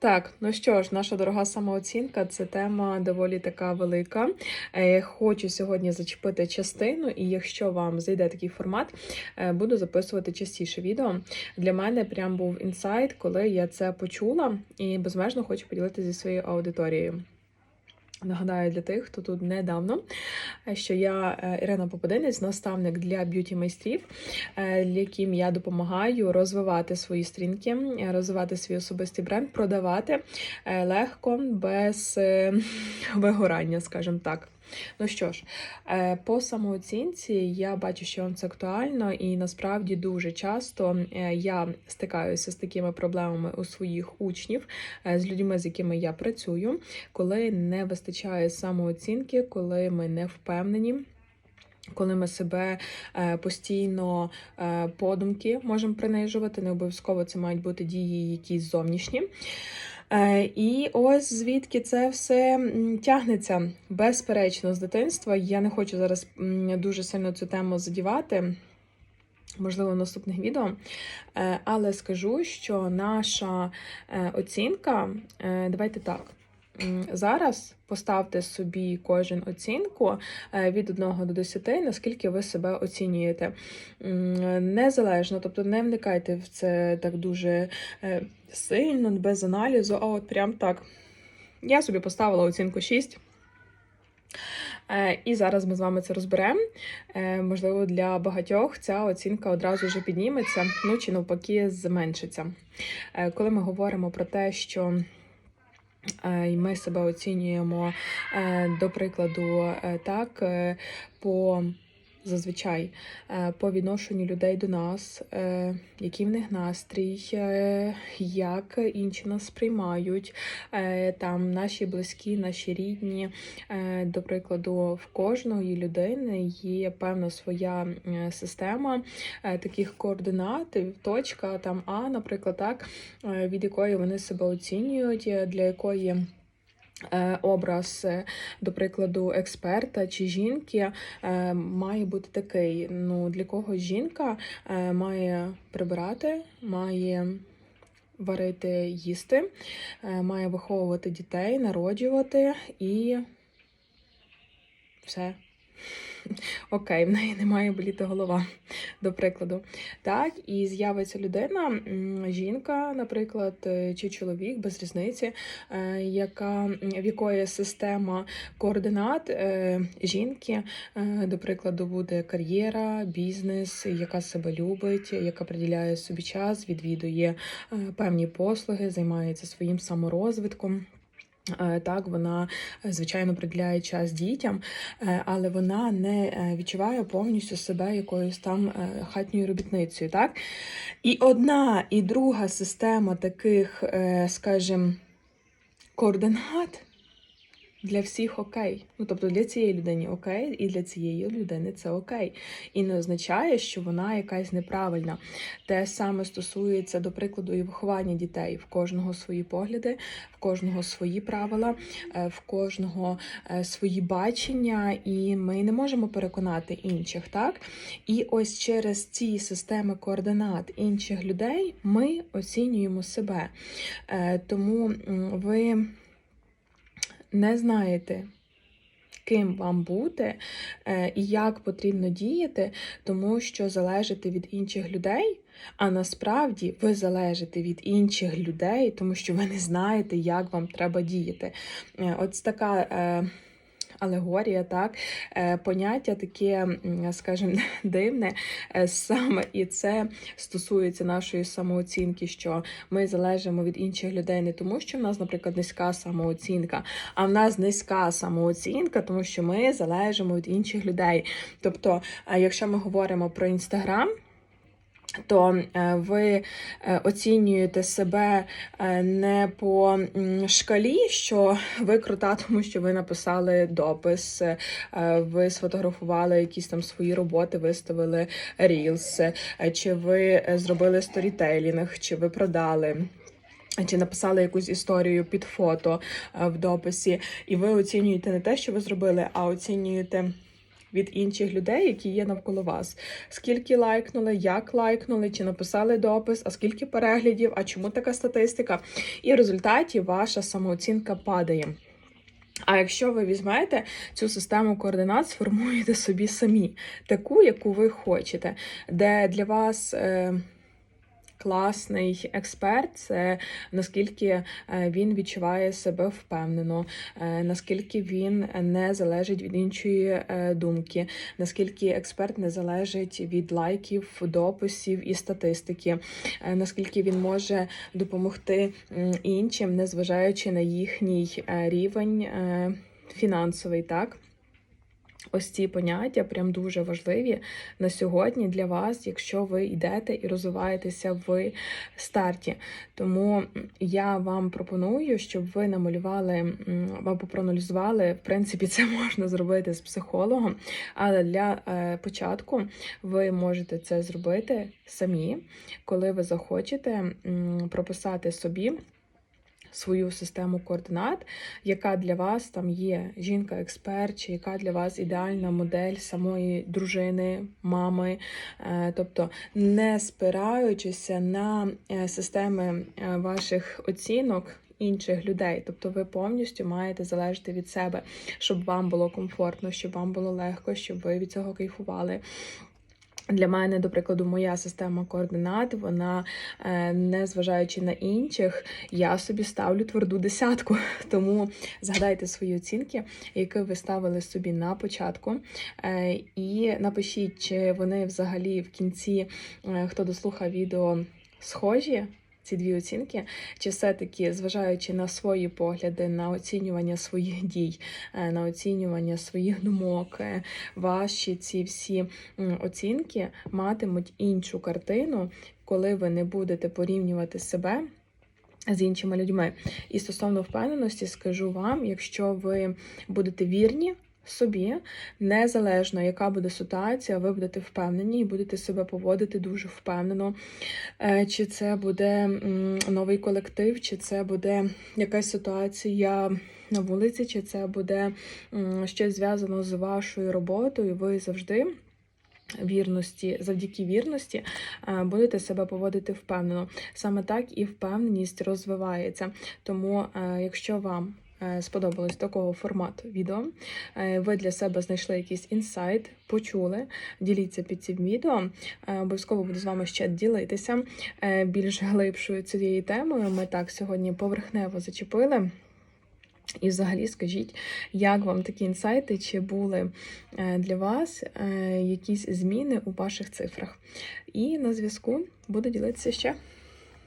Так, ну що ж, наша дорога самооцінка це тема доволі така велика. Е, Хочу сьогодні зачепити частину, і якщо вам зайде такий формат, е, буду записувати частіше відео. Для мене прям був інсайт, коли я це почула, і безмежно хочу поділитися зі своєю аудиторією. Нагадаю для тих, хто тут недавно, е, що я е, Ірина Попадинець, наставник для б'юті майстрів, е, яким я допомагаю розвивати свої стрінки, розвивати свій особистий бренд, продавати легко, без вигорання, скажімо так. Ну що ж, е, по самооцінці я бачу, що вам це актуально, і насправді дуже часто е, я стикаюся з такими проблемами у своїх учнів, е, з людьми, з якими я працюю, коли не вистачає самооцінки, коли ми не впевнені. Коли ми себе постійно подумки можемо принижувати, не обов'язково це мають бути дії якісь зовнішні. Е, І ось звідки це все тягнеться безперечно з дитинства. Я не хочу зараз дуже сильно цю тему задівати. Можливо, в наступних відео, Е, але скажу, що наша е, оцінка, давайте так. Зараз поставте собі кожен оцінку е, від 1 до 10, наскільки ви себе оцінюєте. Незалежно, тобто не вникайте в це так дуже е, сильно, без аналізу, а от прям так. Я собі поставила оцінку 6. Е, І зараз ми з вами це розберемо. Можливо, для багатьох ця оцінка одразу вже підніметься, ну чи навпаки зменшиться. Коли ми говоримо про те, що і ми себе оцінюємо, е, до прикладу, е, так, е, по зазвичай е, по відношенню людей до нас, е, який в них настрій, е, як інші нас сприймають, там наші близькі, наші рідні. До прикладу, в кожної людини є певна своя система таких координат, точка там А, наприклад, так, від якої вони себе оцінюють, для якої. Е, Образ, е, до прикладу, експерта чи жінки е, має бути такий. Ну, для кого жінка має прибирати, має варити, їсти, має виховувати дітей, народжувати і все. Окей, в неї не має боліти голова, до прикладу. Так, і з'явиться людина, жінка, наприклад, е, чи чоловік, без різниці, е, яка, в якої система координат е, жінки, до прикладу, буде кар'єра, бізнес, яка себе любить, яка приділяє собі час, відвідує певні послуги, займається своїм саморозвитком. Е, Так, вона е, звичайно приділяє час дітям, е, але вона не відчуває повністю себе якоюсь там хатньою робітницею. Так? І одна і друга система таких, скажімо, координат для всіх окей. Ну, тобто для цієї людини окей, і для цієї людини це окей. І не означає, що вона якась неправильна. Те саме стосується, до прикладу, і виховання дітей. В кожного свої погляди, в кожного свої правила, е, в кожного е, свої бачення, і ми не можемо переконати інших, так? І ось через ці системи координат інших людей ми оцінюємо себе. Е, Тому ви не знаєте, ким вам бути е, і як потрібно діяти, тому що залежите від інших людей. А насправді ви залежите від інших людей, тому що ви не знаєте, як вам треба діяти. Е, Ось така. Алегорія, так, е, поняття таке, скажімо, дивне е, саме, і це стосується нашої самооцінки, що ми залежимо від інших людей не тому, що в нас, наприклад, низька самооцінка, а в нас низька самооцінка, тому що ми залежимо від інших людей. Тобто, е, якщо ми говоримо про інстаграм. То е, ви е, оцінюєте себе е, не по шкалі, що ви крута, тому що ви написали допис, ви сфотографували якісь там свої роботи, виставили рілс, чи ви зробили сторітейлінг, чи ви продали. Чи написали якусь історію під фото в дописі, і ви оцінюєте не те, що ви зробили, а оцінюєте від інших людей, які є навколо вас. Скільки лайкнули, як лайкнули, чи написали допис, а скільки переглядів, а чому така статистика. І в результаті ваша самооцінка падає. А якщо ви візьмете цю систему координат, сформуєте собі самі таку, яку ви хочете, де для вас. Е, Класний експерт це наскільки е, він відчуває себе впевнено, е, наскільки він не залежить від іншої е, думки, наскільки експерт не залежить від лайків, дописів і статистики, наскільки він може допомогти іншим, незважаючи на їхній рівень фінансовий, так. Ось ці поняття прям дуже важливі на сьогодні для вас, якщо ви йдете і розвиваєтеся в старті. Тому я вам пропоную, щоб ви намалювали або проаналізували. В принципі, це можна зробити з психологом, але для е, початку ви можете це зробити самі, коли ви захочете прописати собі свою систему координат, яка для вас там є жінка-експерт, чи яка для вас ідеальна модель самої дружини, мами, Е, тобто не спираючися на е, системи е, ваших оцінок. Інших людей, тобто ви повністю маєте залежати від себе, щоб вам було комфортно, щоб вам було легко, щоб ви від цього кайфували. Для мене, до прикладу, моя система координат, вона, е, не зважаючи на інших, я собі ставлю тверду десятку. Тому згадайте свої оцінки, які ви ставили собі на початку. Е, І напишіть, чи вони взагалі в кінці, е, хто дослухав відео, схожі. Ці дві оцінки, чи все-таки, зважаючи на свої погляди, на оцінювання своїх дій, е, на оцінювання своїх думок, е, ваші ці всі оцінки матимуть іншу картину, коли ви не будете порівнювати себе. З іншими людьми. І стосовно впевненості, скажу вам, якщо ви будете вірні собі, незалежно, яка буде ситуація, ви будете впевнені і будете себе поводити дуже впевнено. Е, Чи це буде новий колектив, чи це буде якась ситуація на вулиці, чи це буде щось зв'язано з вашою роботою, ви завжди. Вірності, завдяки вірності е, будете себе поводити впевнено. Саме так і впевненість розвивається. Тому, е, якщо вам сподобалось такого формату відео, е, ви для себе знайшли якийсь інсайт, почули, діліться під цим відео. Е, Обов'язково буду з вами ще ділитися е, більш глибшою цією темою. Ми так сьогодні поверхнево зачепили. І взагалі скажіть, як вам такі інсайти, чи були е, для вас е, якісь зміни у ваших цифрах? І на зв'язку буду ділитися ще.